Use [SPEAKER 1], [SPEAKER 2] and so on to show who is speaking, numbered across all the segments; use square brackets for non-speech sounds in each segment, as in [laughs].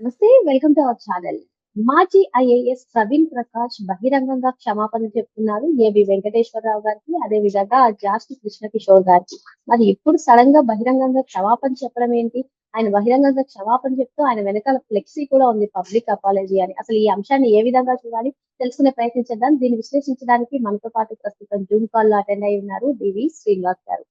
[SPEAKER 1] నమస్తే welcome to our channel. మాజీ IAS Praveen Prakash బహిరంగంగా క్షమాపణ చెప్తున్నారు. ఏబి వెంకటేశ్వరరావు గారికి అదే విధంగా జాస్టి కృష్ణ కిషోర్ గారికి. మరి ఇప్పుడు సడన్గా బహిరంగంగా క్షమాపణ చెప్పడం ఏంటి? ఆయన బహిరంగంగా క్షమాపణ చెప్తూ ఆయన వెనకాల ఫ్లెక్సీ కూడా ఉంది పబ్లిక్ అపాలజీ అని. అసలు ఈ అంశాన్ని ఏ విధంగా చూడాలి? తెలుసుకునే ప్రయత్నించేద్దాం దీన్ని విశ్లేషించడానికి మనతో పాటు ప్రస్తుతం జూమ్ కాల్లో అటెండ్ అయి ఉన్నారు డివి శ్రీనివాస్ గారు.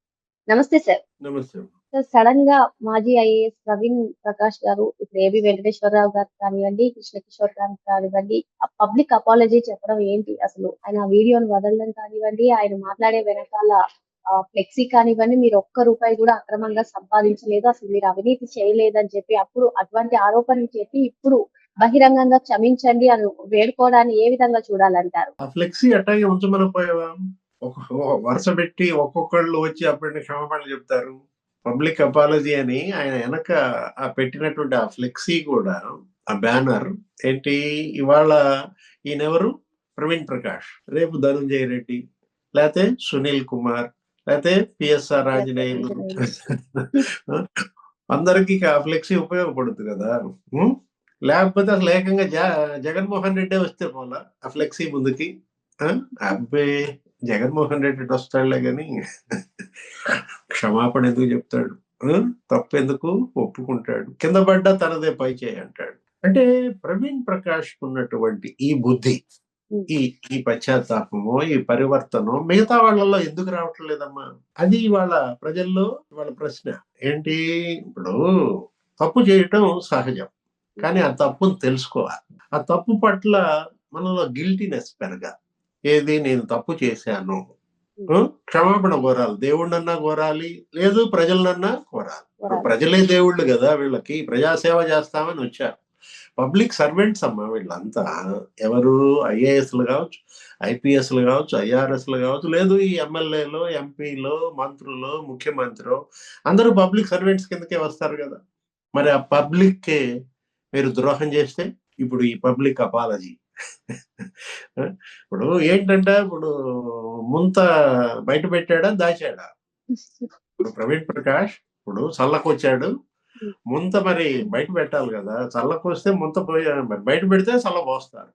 [SPEAKER 1] నమస్తే సార్.
[SPEAKER 2] నమస్తే.
[SPEAKER 1] సార్ సడన్గా మాజీ ఐఏఎస్ ప్రవీణ్ ప్రకాష్ గారు ఇప్పుడు ఏబి వెంకటేశ్వరరావు గారు కానివ్వండి కృష్ణకిషోర్ గారు కానివ్వండి పబ్లిక్ అపాలజీ చెప్పడం ఏంటి అసలు? ఆయన వీడియోను వదలడం కానివ్వండి ఆయన మాట్లాడే వెనకాల ఫ్లెక్సీ కానివ్వండి మీరు ఒక్క రూపాయి కూడా అక్రమంగా సంపాదించలేదు అసలు మీరు అవినీతి చేయలేదని చెప్పి అప్పుడు అటువంటి ఆరోపణలు చెప్పి ఇప్పుడు బహిరంగంగా క్షమించండి అని వేడుకోవడాన్ని ఏ విధంగా చూడాలంటారు?
[SPEAKER 2] ఫ్లెక్సీ అట్టాగే ఉంచమని పోయావా వరుస పెట్టి ఒక్కొక్కళ్ళు వచ్చి అప్పటిని క్షమాపణలు చెప్తారు. పబ్లిక్ అపాలజీ అని ఆయన వెనక ఆ పెట్టినటువంటి ఆ ఫ్లెక్సీ కూడా ఆ బ్యానర్ ఏంటి? ఇవాళ ఈయనెవరు? ప్రవీణ్ ప్రకాష్. రేపు ధనుంజయ రెడ్డి లేకపోతే సునీల్ కుమార్ లేకపోతే పిఎస్ఆర్ ఆంజనేయులు. [laughs] అందరికి ఆ ఫ్లెక్సీ ఉపయోగపడుతుంది కదా? లేకపోతే అసలు ఏకంగా జ జగన్మోహన్ రెడ్డి వస్తే పోలా ఆ ఫ్లెక్సీ ముందుకి? అబ్బే! జగన్మోహన్ రెడ్డి వస్తాడులే కానీ క్షమాపణ ఎందుకు చెప్తాడు? తప్పు ఎందుకు ఒప్పుకుంటాడు. కింద పడ్డా తనదే పై చేయి అంటాడు. అంటే ప్రవీణ్ ప్రకాష్ ఉన్నటువంటి ఈ బుద్ధి ఈ ఈ పశ్చాత్తాపము ఈ పరివర్తనం మిగతా వాళ్ళలో ఎందుకు రావటం లేదమ్మా అది ఇవాళ ప్రజల్లో వాళ్ళ ప్రశ్న. ఏంటి? ఇప్పుడు తప్పు చేయటం సహజం. కానీ ఆ తప్పును తెలుసుకోవాలి. ఆ తప్పు పట్ల మనలో గిల్టీనెస్ పెరగా ఏది? నేను తప్పు చేశాను? క్షమాపణ కోరాలి. దేవుణ్ణన్నా కోరాలి. లేదు ప్రజలనన్నా కోరాలి. ప్రజలే దేవుళ్ళు కదా వీళ్ళకి. ప్రజాసేవ చేస్తామని వచ్చారు. పబ్లిక్ సర్వెంట్స్ అమ్మా వీళ్ళంతా. ఎవరు? ఐఏఎస్లు కావచ్చు ఐపీఎస్లు కావచ్చు ఐఆర్ఎస్లు కావచ్చు. లేదు ఈ ఎమ్మెల్యేలో ఎంపీలో మంత్రులు ముఖ్యమంత్రి అందరూ పబ్లిక్ సర్వెంట్స్ కిందకే వస్తారు కదా. మరి ఆ పబ్లిక్కే మీరు ద్రోహం చేస్తే ఇప్పుడు ఈ పబ్లిక్ అపాలజీ. [laughs] ఇప్పుడు ఏంటంటే ఇప్పుడు ముంత బయట పెట్టాడా దాచాడా? ఇప్పుడు ప్రవీణ్ ప్రకాష్ ఇప్పుడు చల్లకు వచ్చాడు ముంత మరి బయట పెట్టాలి కదా చల్లకు వస్తే ముంత పోయా మరి బయట పెడితే చల్ల పోస్తారు.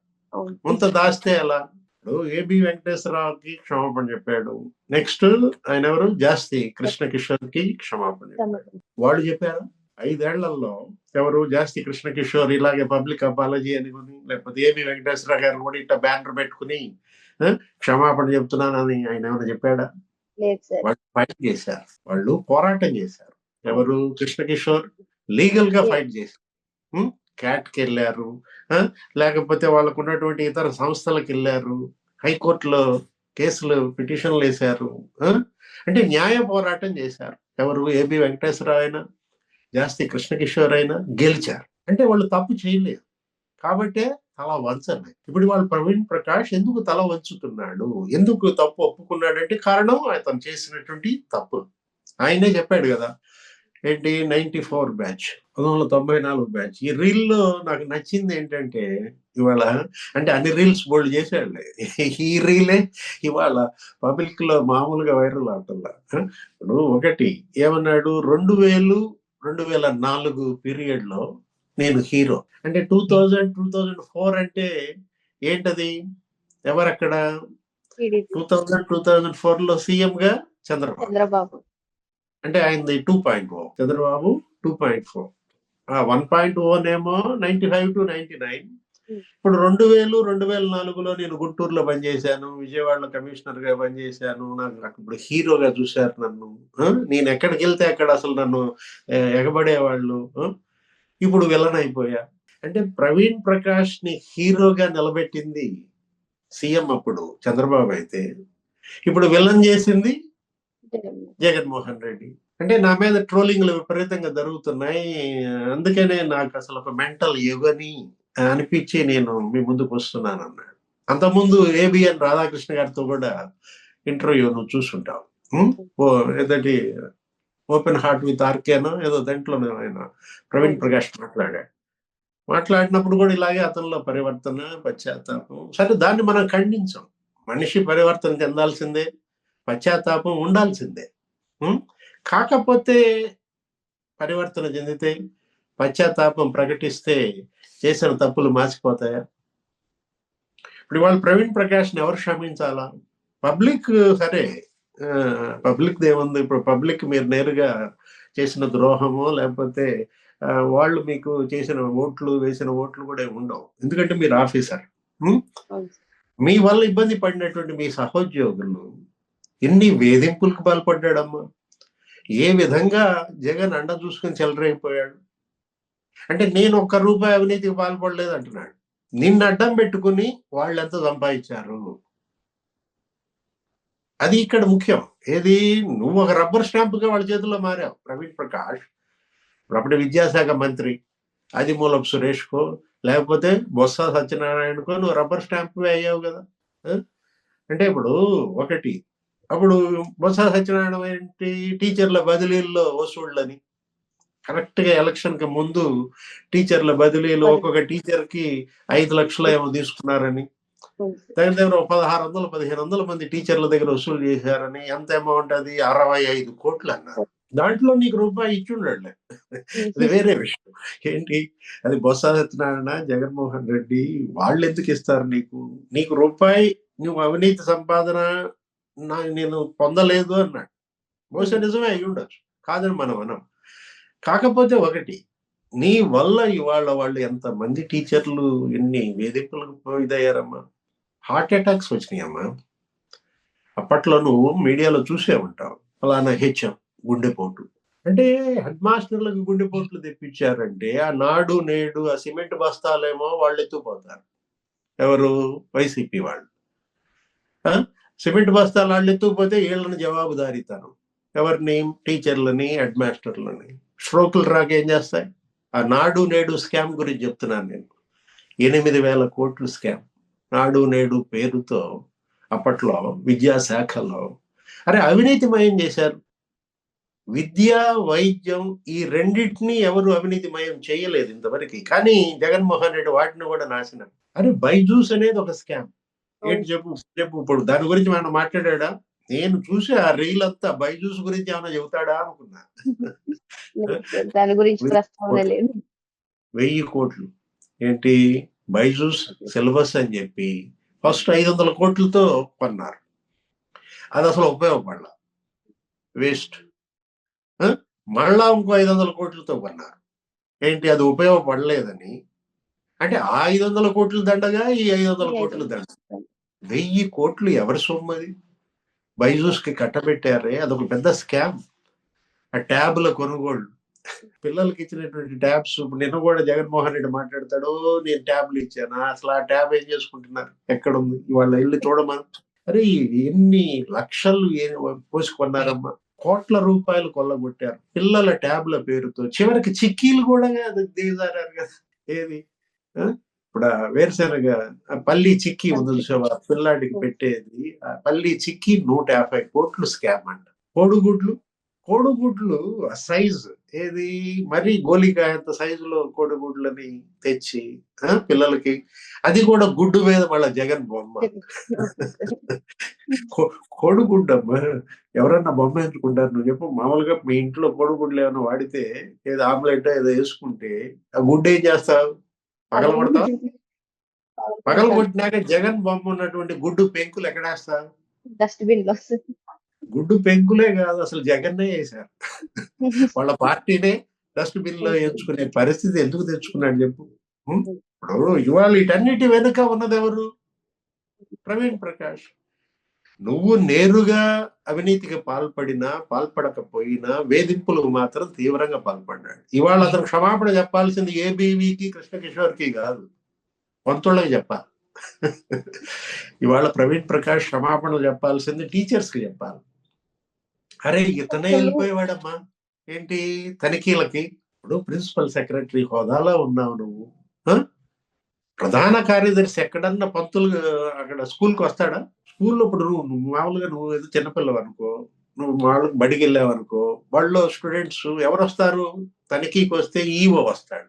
[SPEAKER 2] ముంత దాస్తే ఎలా? ఇప్పుడు ఏబి వెంకటేశ్వరరావుకి క్షమాపణ చెప్పాడు. నెక్స్ట్ ఆయన ఎవరు? జాస్తి కృష్ణ కిషోర్కి క్షమాపణ చెప్పాడు. వాళ్ళు చెప్పారు? ఐదేళ్ళలో ఎవరు జాస్తి కృష్ణ కిషోర్ ఇలాగే పబ్లిక్ అపాలజీ అనుకుని లేకపోతే ఏబి వెంకటేశ్వర గారు కూడా ఇట్లా బ్యానర్ పెట్టుకుని క్షమాపణ చెప్తున్నానని ఆయన ఏమైనా చెప్పాడా? వాళ్ళు ఫైట్ చేశారు. వాళ్ళు పోరాటం చేశారు. ఎవరు? కృష్ణ కిషోర్ లీగల్గా ఫైట్ చేశారు. క్యాట్కి వెళ్ళారు. లేకపోతే వాళ్ళకు ఉన్నటువంటి ఇతర సంస్థలకు వెళ్ళారు. హైకోర్టులో కేసులు పిటిషన్లు వేశారు? అంటే న్యాయ పోరాటం చేశారు. ఎవరు? ఏబి వెంకటేశ్వరరావు అయినా జాస్తి కృష్ణ కిషోర్ అయినా గెలిచారు. అంటే వాళ్ళు తప్పు చేయలేదు. కాబట్టే తల వంచలే ఇప్పుడు వాళ్ళు ప్రవీణ్ ప్రకాష్ ఎందుకు తల వంచుతున్నాడు? ఎందుకు తప్పు ఒప్పుకున్నాడంటే కారణం అతను చేసినటువంటి తప్పు. ఆయనే చెప్పాడు కదా ఏంటి నైన్టీ ఫోర్ బ్యాచ్ పంతొమ్మిది వందల తొంభై నాలుగు బ్యాచ్. ఈ రీల్లో నాకు నచ్చింది ఏంటంటే ఇవాళ అంటే అన్ని రీల్స్ బోల్డ్ చేశాడు ఈ రీలే ఇవాళ పబ్లిక్లో మామూలుగా వైరల్ అవుతుందా ఇప్పుడు ఒకటి ఏమన్నాడు? రెండు వేలు రెండు వేల నాలుగు పీరియడ్లో నేను హీరో. అంటే two thousand two thousand four అంటే ఏంటది? ఎవరక్కడ? టూ థౌజండ్ టూ థౌజండ్ ఫోర్లో సీఎం గా చంద్రబాబు.
[SPEAKER 1] చంద్రబాబు.
[SPEAKER 2] అంటే ఆయనది two point o. Chandrababu two point four. One point one ఏమో ninety five to ninety nine. ఇప్పుడు రెండు వేలు రెండు వేల నాలుగులో నేను గుంటూరులో పనిచేశాను విజయవాడలో కమిషనర్గా పనిచేశాను నాకు నాకు ఇప్పుడు హీరోగా చూశారు నన్ను? నేను ఎక్కడికి వెళ్తే అక్కడ అసలు నన్ను ఎగబడేవాళ్ళు? ఇప్పుడు విలన్ అయిపోయా. అంటే ప్రవీణ్ ప్రకాష్ని హీరోగా నిలబెట్టింది సీఎం అప్పుడు చంద్రబాబు అయితే. ఇప్పుడు విలన్ చేసింది జగన్మోహన్ రెడ్డి. అంటే నా మీద ట్రోలింగ్లు విపరీతంగా జరుగుతున్నాయి. అందుకనే నాకు అసలు ఒక మెంటల్ యుగని అనిపించి నేను మీ ముందుకు వస్తున్నాను అన్నాడు అంతకుముందు ఏబిఎన్ రాధాకృష్ణ గారితో కూడా ఇంటర్వ్యూ నువ్వు చూసుంటావు. ఓ ఏదంటే ఓపెన్ హార్ట్ విత్ ఆర్కేనో ఏదో దాంట్లో ఆయన ప్రవీణ్ ప్రకాష్ మాట్లాడాడు. మాట్లాడినప్పుడు కూడా ఇలాగే అతనిలో పరివర్తన పశ్చాత్తాపం. సరే దాన్ని మనం ఖండించాం. మనిషి పరివర్తన చెందాల్సిందే పశ్చాత్తాపం ఉండాల్సిందే. కాకపోతే పరివర్తన చెందితే పశ్చాత్తాపం ప్రకటిస్తే చేసిన తప్పులు మాసిపోతాయా? ఇప్పుడు ఇవాళ ప్రవీణ్ ప్రకాష్ని ఎవరు క్షమించాలా? పబ్లిక్ సరే పబ్లిక్ ఏముంది? ఇప్పుడు పబ్లిక్ మీరు నేరుగా చేసిన ద్రోహమో లేకపోతే వాళ్ళు మీకు చేసిన ఓట్లు వేసిన ఓట్లు కూడా ఉండవు. ఎందుకంటే మీరు ఆఫీసర్. మీ వల్ల ఇబ్బంది పడినటువంటి మీ సహోద్యోగులు ఎన్ని వేధింపులకు పాల్పడ్డాడమ్మా? ఏ విధంగా జగన్ అండ చూసుకుని చెలరైపోయాడు అంటే నేను ఒక్క రూపాయి అవినీతికి పాల్పడలేదు అంటున్నాడు. నిన్ను అడ్డం పెట్టుకుని వాళ్ళు ఎంత సంపాదించారు? అది ఇక్కడ ముఖ్యం. ఏది? నువ్వు ఒక రబ్బర్ స్టాంప్గా వాళ్ళ చేతుల్లో మారావు. ప్రవీణ్ ప్రకాష్ ఇప్పుడు అప్పుడు విద్యాశాఖ మంత్రి ఆదిమూలపు సురేష్కో లేకపోతే బొత్స సత్యనారాయణకో నువ్వు రబ్బర్ స్టాంప్ అయ్యావు కదా? అంటే ఇప్పుడు ఒకటి అప్పుడు బొత్స సత్యనారాయణ ఏంటి? టీచర్ల బదిలీల్లో వసూళ్ళని కరెక్ట్గా ఎలక్షన్కి ముందు టీచర్ల బదిలీలు ఒక్కొక్క టీచర్కి ఐదు లక్షలు ఏమో తీసుకున్నారని. దగ్గర దగ్గర పదహారు వందలు పదిహేను వందల మంది టీచర్ల దగ్గర వసూలు చేశారని ఎంత అమౌంట్ అది? అరవై ఐదు కోట్లు అన్నారు. దాంట్లో నీకు రూపాయి ఇచ్చుండలే అది వేరే విషయం. ఏంటి? అది బొత్స సత్యనారాయణ జగన్మోహన్ రెడ్డి వాళ్ళు ఎందుకు ఇస్తారు నీకు? నీకు రూపాయి నువ్వు అవినీతి సంపాదన నేను పొందలేదు అన్నాడు. బహుశా నిజమే అయి ఉండొచ్చు కాదని మనం అనం కాకపోతే ఒకటి నీ వల్ల ఇవాళ వాళ్ళు ఎంత మంది టీచర్లు ఎన్ని వేధింపులకు ఇదయ్యారమ్మా హార్ట్ అటాక్స్ వచ్చినాయమ్మా. అప్పట్లో నువ్వు మీడియాలో చూసే ఉంటావు. ఫలానా హెచ్ఎం గుండెపోటు. అంటే హెడ్ మాస్టర్లకు గుండెపోట్లు తెప్పించారంటే ఆ నాడు నేడు ఆ సిమెంట్ బస్తాలేమో వాళ్ళు ఎత్తుపోతారు ఎవరు? వైసీపీ వాళ్ళు. ఆ? సిమెంట్ బస్తాలు వాళ్ళు ఎత్తుకుపోతే వీళ్ళని జవాబుదారీతనం. ఎవరిని? టీచర్లని హెడ్ మాస్టర్లని. స్ట్రోకులు రాక ఏం చేస్తాయి? ఆ నాడు నేడు స్కామ్ గురించి చెప్తున్నాను నేను. ఎనిమిది వేల కోట్లు స్కామ్. నాడు నేడు పేరుతో అప్పట్లో విద్యాశాఖలో. అరే అవినీతిమయం చేశారు. విద్య వైద్యం ఈ రెండింటినీ ఎవరు అవినీతిమయం చేయలేదు ఇంతవరకు. కానీ జగన్మోహన్ రెడ్డి వాటిని కూడా నాశనం. అరే బైజూస్ అనేది ఒక స్కామ్. ఏంటి చెప్పు చెప్పు ఇప్పుడు దాని గురించి మనం మాట్లాడా నేను చూసి ఆ రీల్ అంతా. బైజూస్ గురించి ఏమైనా చెబుతాడా అనుకున్నా.
[SPEAKER 1] దాని గురించి
[SPEAKER 2] వెయ్యి కోట్లు. ఏంటి? బైజూస్ సిలబస్ అని చెప్పి ఫస్ట్ ఐదు వందల కోట్లతో కొన్నారు. అది అసలు ఉపయోగపడాల. వేస్ట్. మళ్ళా ఇంకో ఐదు వందల కోట్లతో కొన్నారు. ఏంటి? అది ఉపయోగపడలేదని. అంటే ఆ ఐదు వందల కోట్లు దండగా ఈ ఐదు వందల కోట్లు దండ. వెయ్యి కోట్లు ఎవరి సొమ్ము అది? బైజూస్కి కట్టబెట్టారే అదొక పెద్ద స్కామ్. ఆ ట్యాబ్ల కొనుగోళ్ళు. పిల్లలకి ఇచ్చినటువంటి ట్యాబ్స్ నిన్న కూడా జగన్మోహన్ రెడ్డి మాట్లాడతాడు నేను ట్యాబ్లు ఇచ్చానా? అసలు ఆ ట్యాబ్ ఏం చేసుకుంటున్నారు? ఎక్కడుంది? ఇవాళ ఇల్లు చూడమని అరే ఎన్ని లక్షలు ఏ- పోసుకున్నారమ్మా. కోట్ల రూపాయలు కొల్లగొట్టారు. పిల్లల ట్యాబ్ల పేరుతో. చివరికి చిక్కీలు కూడా అది దిగజారారు కదా. ఏది? ఇప్పుడు వేరుశెనగ పల్లి చిక్కీ ఉంది చూసావా? పిల్లాడికి పెట్టేది. ఆ పల్లి చిక్కీ నూట యాభై కోట్లు స్కామ్ అంట. కోడిగుడ్లు? కోడిగుడ్లు ఆ సైజు ఏది? మరీ గోలికాయంత సైజులో కోడిగుడ్లని తెచ్చి పిల్లలకి అది కూడా గుడ్డు మీద మళ్ళా జగన్ బొమ్మ. కోడిగుడ్డమ్మ ఎవరన్నా బొమ్మ ఎంచుకుంటారు నువ్వు చెప్పు. మామూలుగా మీ ఇంట్లో కోడిగుడ్లు ఏమైనా వాడితే ఏదో ఆమ్లెట్ ఏదో వేసుకుంటే ఆ గుడ్డు ఏం చేస్తావు? పగల కొడతావు? పగల కొట్టినాక జగన్ బొమ్మ ఉన్నటువంటి గుడ్డు పెంకులు ఎక్కడేస్తావు
[SPEAKER 1] డస్ట్బిన్లో
[SPEAKER 2] గుడ్డు పెంకులే కాదు అసలు జగన్నే వేశారు. [laughs] వాళ్ళ పార్టీనే డస్ట్బిన్లో [laughs] ఎంచుకునే పరిస్థితి ఎందుకు తెచ్చుకున్నాడు చెప్పు? ఇప్పుడు ఇవాళ వీటన్నిటి వెనుక ఉన్నది ఎవరు ప్రవీణ్ ప్రకాష్. నువ్వు నేరుగా అవినీతికి పాల్పడినా పాల్పడకపోయినా వేధింపులకు మాత్రం తీవ్రంగా పాల్పడ్డాడు. ఇవాళ అతను క్షమాపణ చెప్పాల్సింది ఏబీవీకి కృష్ణకిషోర్కి కాదు. పంతుళ్ళకి చెప్పాలి. ఇవాళ ప్రవీణ్ ప్రకాష్ క్షమాపణ చెప్పాల్సింది టీచర్స్కి చెప్పాలి. అరే ఇతనే వెళ్ళిపోయేవాడమ్మా. ఏంటి? తనిఖీలకి? ఇప్పుడు ప్రిన్సిపల్ సెక్రటరీ హోదాలో ఉన్నావు నువ్వు? ప్రధాన కార్యదర్శి ఎక్కడన్నా పంతులు అక్కడ స్కూల్కి వస్తాడా? స్కూల్లో ఇప్పుడు నువ్వు నువ్వు మామూలుగా నువ్వు ఏదో చిన్నపిల్లవు అనుకో నువ్వు మామూలుగా బడికి వెళ్ళావు అనుకో వాళ్ళలో స్టూడెంట్స్ ఎవరు వస్తారు తనిఖీకి వస్తే ఈఓ వస్తాడు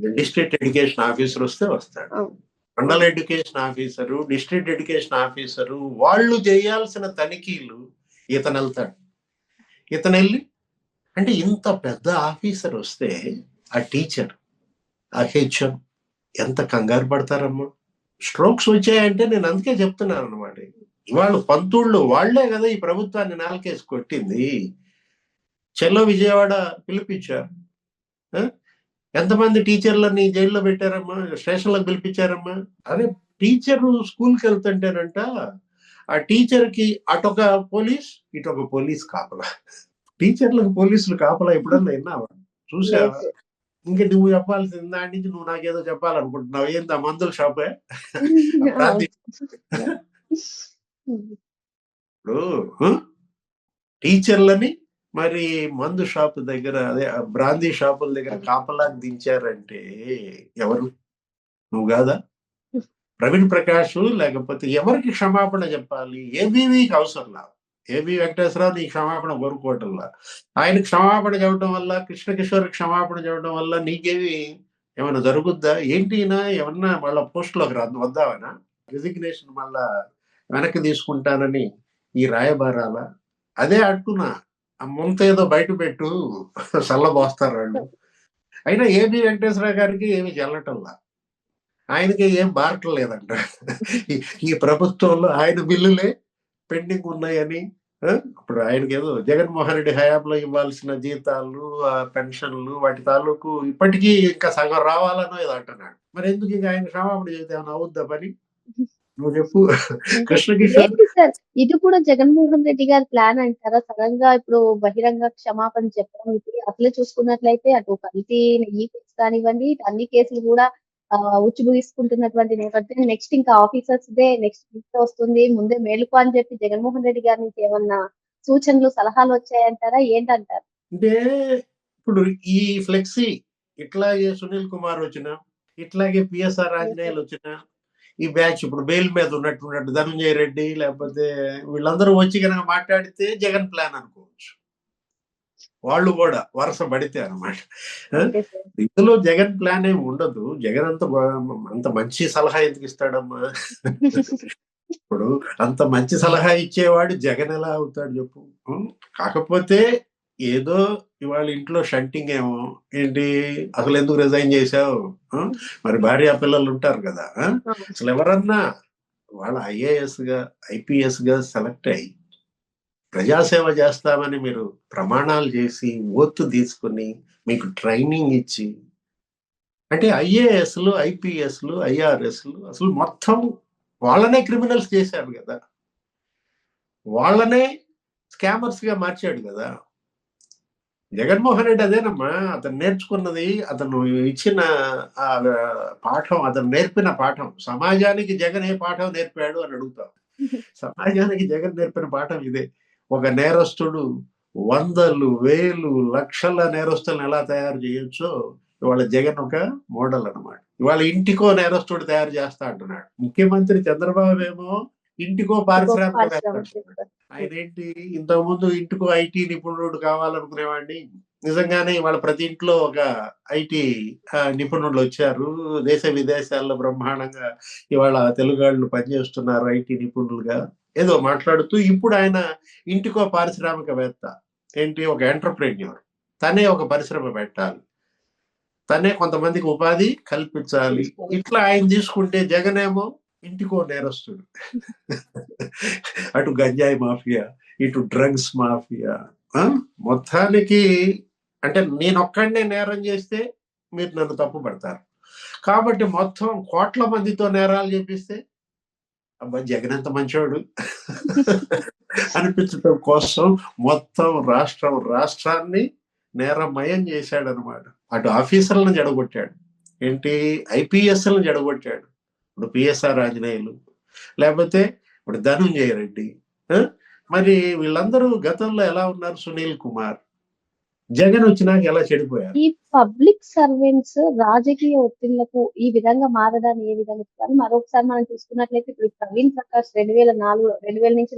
[SPEAKER 2] డిస్ట్రిక్ట్ ఎడ్యుకేషన్ ఆఫీసర్ వస్తే వస్తాడు. Mandal education officer district education officer వాళ్ళు చేయాల్సిన తనిఖీలు ఇతను వెళ్తాడు ఇతను వెళ్ళి అంటే ఇంత పెద్ద ఆఫీసర్ వస్తే ఆ టీచర్ ఆ హెచ్ఎం ఎంత కంగారు పడతారమ్మా? స్ట్రోక్స్ వచ్చాయంటే నేను అందుకే చెప్తున్నాను అనమాట వాళ్ళు పంతుళ్ళు వాళ్ళే కదా ఈ ప్రభుత్వాన్ని నాలుకేసి కొట్టింది. చెల్లో విజయవాడ పిలిపించారు. ఆ? ఎంతమంది టీచర్లని జైల్లో పెట్టారమ్మా? స్టేషన్లకు పిలిపించారమ్మా? అదే టీచర్ స్కూల్కి వెళ్తుంటేనంట ఆ టీచర్కి అటొక పోలీస్ ఇటొక పోలీస్ కాపలా. టీచర్లకు పోలీసులు కాపలా ఎప్పుడన్నా విన్నావా? చూసావా? ఇంకా నువ్వు చెప్పాల్సింది దాని నుంచి నువ్వు నాకేదో చెప్పాలనుకుంటున్నావు. ఏంది ఆ మందుల షాపే. [laughs] ఇప్పుడు? టీచర్లని మరి మందు షాప్ దగ్గర అదే బ్రాందీ షాపుల దగ్గర కాపలాకి దించారంటే ఎవరు? నువ్వు కాదా? ప్రవీణ్ ప్రకాష్ లేకపోతే ఎవరికి క్షమాపణ చెప్పాలి? ఏబీవీకి అవసరం లా? ఏబి వెంకటేశ్వరరావు నీ క్షమాపణ కోరుకోవటంలా ఆయన క్షమాపణ చెప్పడం వల్ల కృష్ణ కిషోర్ క్షమాపణ చెప్పడం వల్ల నీకేమి ఏమైనా జరుగుద్దా? ఏంటి ఏమన్నా మళ్ళా పోస్టులోకి రా వద్దావనా రిజిగ్నేషన్ మళ్ళా వెనక్కి తీసుకుంటానని ఈ రాయబారాల. అదే అంటున్నా ఆ ముంత ఏదో బయట పెట్టు చల్లబోస్తారు వాళ్ళు. అయినా ఏబి వెంకటేశ్వర గారికి ఏమి చెల్లటంలా ఆయనకి ఏం బారటం లేదంట. ఈ ప్రభుత్వంలో ఆయన బిల్లులే పెండింగ్ ఉన్నాయని ఇప్పుడు ఆయనకి ఏదో జగన్మోహన్ రెడ్డి హయాంలో ఇవ్వాల్సిన జీతాలు ఆ పెన్షన్లు వాటి తాలూకు ఇప్పటికీ ఇంకా సగం రావాలనో ఏదో అంటున్నాడు. మరి ఎందుకు ఇంకా ఆయన క్షమాపణ చేస్తే ఏమైనా అవుద్దా పని నువ్వు చెప్పు. [laughs] కృష్ణ కిషోర్
[SPEAKER 1] ఏంటి సార్ ఇది కూడా జగన్మోహన్ రెడ్డి గారి ప్లాన్ అంటారా? సడన్గా ఇప్పుడు బహిరంగ క్షమాపణ చెప్పడం అసలే చూసుకున్నట్లయితే అటు కల్తీ నెయ్యి కేసు కానివ్వండి అన్ని కేసులు కూడా ఆ, తీసుకుంటున్నటువంటి నేపథ్యం నెక్స్ట్ ఇంకా ఆఫీసర్స్ దే నెక్స్ట్ వీక్ వస్తుంది. ముందే మేలుకో అని చెప్పి జగన్మోహన్ రెడ్డి గారి నుంచి ఏమన్నా సూచనలు సలహాలు వచ్చాయంటారా? ఏంటంటారు?
[SPEAKER 2] అంటే ఇప్పుడు ఈ ఫ్లెక్సీ ఇట్లాగే సునీల్ కుమార్ వచ్చిన ఇట్లాగే పిఎస్ఆర్ ఆంజనేయులు వచ్చిన ఈ బ్యాచ్ ఇప్పుడు బెయిల్ మీద ఉన్నట్టు ఉన్నట్టు ధనంజయ రెడ్డి లేకపోతే వీళ్ళందరూ వచ్చి కనుక మాట్లాడితే జగన్ ప్లాన్ అనుకోవచ్చు. వాళ్ళు కూడా వరుస పడితే అనమాట ఇందులో జగన్ ప్లాన్ ఏమి ఉండదు. జగన్ అంత అంత మంచి సలహా ఎందుకు ఇస్తాడమ్మా? ఇప్పుడు అంత మంచి సలహా ఇచ్చేవాడు జగన్ ఎలా అవుతాడు చెప్పు? కాకపోతే ఏదో ఇవాళ ఇంట్లో షంటింగ్ ఏమో. ఏంటి? అసలు ఎందుకు రిజైన్ చేశావు? మరి భార్య పిల్లలు ఉంటారు కదా? అసలు ఎవరన్నా వాళ్ళ ఐఏఎస్గా ఐపీఎస్గా సెలెక్ట్ అయ్యి ప్రజాసేవ చేస్తామని మీరు ప్రమాణాలు చేసి ఓత్తు తీసుకుని మీకు ట్రైనింగ్ ఇచ్చి అంటే ఐఏఎస్లు ఐపీఎస్లు ఐఆర్ఎస్లు అసలు మొత్తం వాళ్ళనే క్రిమినల్స్ చేశారు కదా. వాళ్ళనే స్కామర్స్గా మార్చాడు కదా. జగన్మోహన్ రెడ్డి అదేనమ్మా అతను నేర్చుకున్నది అతను ఇచ్చిన ఆ పాఠం అతను నేర్పిన పాఠం సమాజానికి జగన్ ఏ పాఠం నేర్పాడు అని అడుగుతాం. [laughs] సమాజానికి జగన్ నేర్పిన పాఠం ఇదే. ఒక నేరస్తుడు వందలు వేలు లక్షల నేరస్తులను ఎలా తయారు చేయొచ్చో ఇవాళ జగన్ ఒక మోడల్ అన్నమాట. ఇవాళ ఇంటికో నేరస్తుడు తయారు చేస్తా అంటున్నాడు. ముఖ్యమంత్రి చంద్రబాబు ఏమో ఇంటికో అంటున్నాడు. ఆయన ఏంటి ఇంతకు ముందు ఇంటికో ఐటీ నిపుణుడు కావాలనుకునేవాడిని. నిజంగానే ఇవాళ ప్రతి ఇంట్లో ఒక ఐటీ నిపుణులు వచ్చారు. దేశ విదేశాల్లో బ్రహ్మాండంగా ఇవాళ తెలుగాళ్ళు పనిచేస్తున్నారు ఐటీ నిపుణులుగా. ఏదో మాట్లాడుతూ ఇప్పుడు ఆయన ఇంటికో పారిశ్రామికవేత్త ఏంటి ఒక ఎంటర్ప్రెన్యూర్. తనే ఒక పరిశ్రమ పెట్టాలి. తనే కొంతమందికి ఉపాధి కల్పించాలి. ఇట్లా ఆయన తీసుకుంటే జగనేమో ఇంటికో నేరస్తుడు. [laughs] అటు గంజాయి మాఫియా ఇటు డ్రగ్స్ మాఫియా ఆ? మొత్తానికి అంటే నేను ఒక్కడనే నేరం చేస్తే మీరు నన్ను తప్పు పడతారు. కాబట్టి మొత్తం కోట్ల మందితో నేరాలు చేపిస్తే అబ్బా జగన్ ఎంత మంచివాడు అనిపించడం కోసం మొత్తం రాష్ట్రం రాష్ట్రాన్ని నేరమయం చేశాడు అనమాట అటు ఆఫీసర్లను జడగొట్టాడు. ఏంటి? ఐపీఎస్లను జడగొట్టాడు. ఇప్పుడు పిఎస్ఆర్ ఆంజనేయులు. లేకపోతే ఇప్పుడు ధనుంజయ రెడ్డి. ఆ? మరి వీళ్ళందరూ గతంలో ఎలా ఉన్నారు? సునీల్ కుమార్. జగన్ వచ్చినాక ఎలా చెడిపోయారు?
[SPEAKER 1] ఈ పబ్లిక్ సర్వెంట్స్ రాజకీయ ఒత్తిళ్ళకు ఈ విధంగా మారడాన్ని ఏ విధంగా మరొకసారి మనం చూసుకున్నట్లయితే ఇప్పుడు ప్రవీణ్ ప్రకాష్ రెండు వేల నాలుగు రెండు వేల నుంచి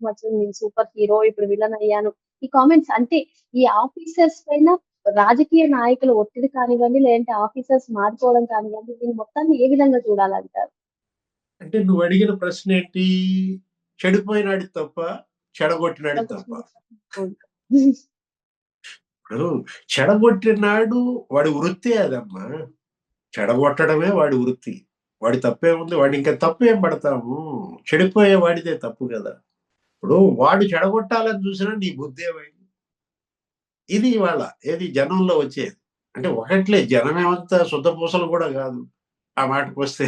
[SPEAKER 1] వచ్చింది నేను సూపర్ హీరో ఇప్పుడు విలన్ అయ్యాను. ఈ కామెంట్స్ అంటే ఈ ఆఫీసర్స్ పైన రాజకీయ నాయకుల ఒత్తిడి కానివ్వండి లేదంటే ఆఫీసర్స్ మారిపోవడం కానివ్వండి దీన్ని మొత్తాన్ని ఏ విధంగా చూడాలంటారు?
[SPEAKER 2] అంటే నువ్వు అడిగిన ప్రశ్న ఏంటి? చెడిపోయినాడు తప్ప. చెడగొట్టినాడు తప్ప. ఇప్పుడు చెడగొట్టినాడు వాడి వృత్తి అదమ్మా. చెడగొట్టడమే వాడి వృత్తి. వాడి తప్పే ఉంది. వాడి ఇంకా తప్పు ఏం పడతాము? చెడిపోయే వాడిదే తప్పు కదా. ఇప్పుడు వాడు చెడగొట్టాలని చూసినా నీ బుద్ధి ఏమైంది? ఇది ఇవాళ ఏది? జనంలో వచ్చేది. అంటే ఒకట్లే జనమేమంతా శుద్ధ పూసలు కూడా కాదు. ఆ మాటకు వస్తే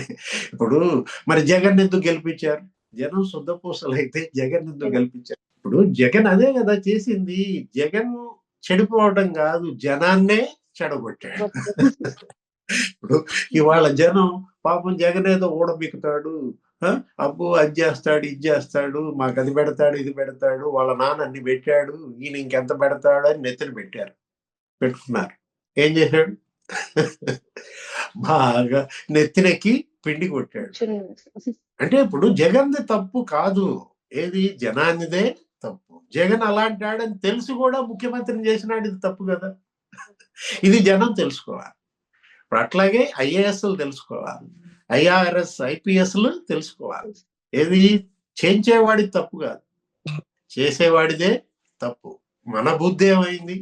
[SPEAKER 2] ఇప్పుడు మరి జగన్ ఎందుకు గెలిపించారు? జనం శుద్ధ పూసలు అయితే జగన్ ఎందుకు గెలిపించారు? ఇప్పుడు జగన్ అదే కదా చేసింది. జగన్ చెడిపోవడం కాదు జనాన్నే చెడగొట్టాడు. ఇప్పుడు ఇవాళ జనం పాపం జగన్ ఏదో ఊడబిక్కుతాడు అబ్బు అది చేస్తాడు ఇది చేస్తాడు మాకు అది పెడతాడు ఇది పెడతాడు వాళ్ళ నాన్న అన్ని పెట్టాడు ఈయన ఇంకెంత పెడతాడు అని నెత్తిన పెట్టారు పెట్టుకున్నారు. ఏం చేశాడు? బాగా నెత్తినెక్కి పిండి కొట్టాడు. అంటే ఇప్పుడు జగన్ది తప్పు కాదు ఏది? జనానిదే జగన్ అలాంటి ఆడని తెలిసి కూడా ముఖ్యమంత్రిని చేసినాడు ఇది తప్పు కదా. ఇది జనం తెలుసుకోవాలి. ఇప్పుడు అట్లాగే ఐఏఎస్లు తెలుసుకోవాలి. ఐఆర్ఎస్ ఐపీఎస్లు తెలుసుకోవాలి. ఏది చేయించేవాడి తప్పు కాదు. చేసేవాడిదే తప్పు. మన బుద్ధి ఏమైంది?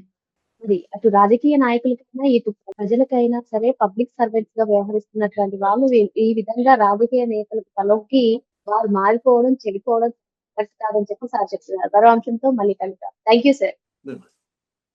[SPEAKER 1] మరి అటు రాజకీయ నాయకులకైనా ఇటు ప్రజలకైనా సరే పబ్లిక్ సర్వెంట్స్గా వ్యవహరిస్తున్నటువంటి వాళ్ళు ఈ విధంగా రాజకీయ నేతలకు తలొక్కి వారు మారిపోవడం చెడిపోవడం కరెక్ట్ కాదని చెప్పి సార్ చెప్తున్నారు మరో అంశంతో మళ్ళీ కలుద్దాం. Thank you sir